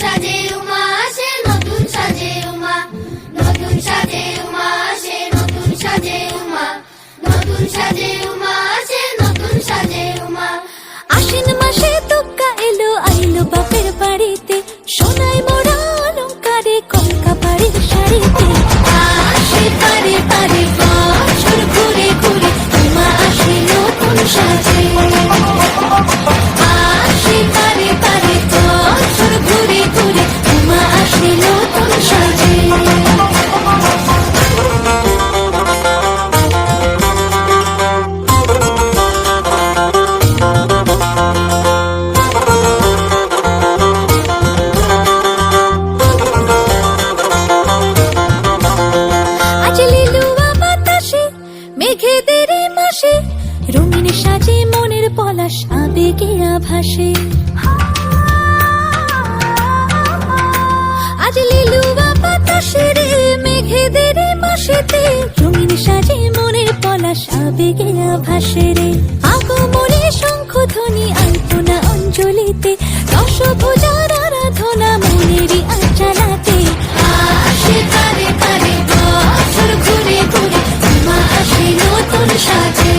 সাজে উমা আশ্বিন মাসে তোকা এলো বাপের বাড়িতে। সোনাই মোড়া অলঙ্কারে কলকা বাড়ির শাড়িতে। আসে পারে পারে বছর ঘুরে ঘুরে নতুন সাজে আকাশ আবেগে আভাসে। আজ লিলুয়া বাতাসে রে মেঘেদের মাসেতে, রঙিন সাজে মনের পলাশ, আবেগে আভাসে রে। আগমনে শঙ্খ ধ্বনি আলপনা অঞ্জলিতে দশ পূজার আরাধনা মনেরই আচালাতে আসে বছর ঘুরে ঘুরে আসে নতুন সাজে।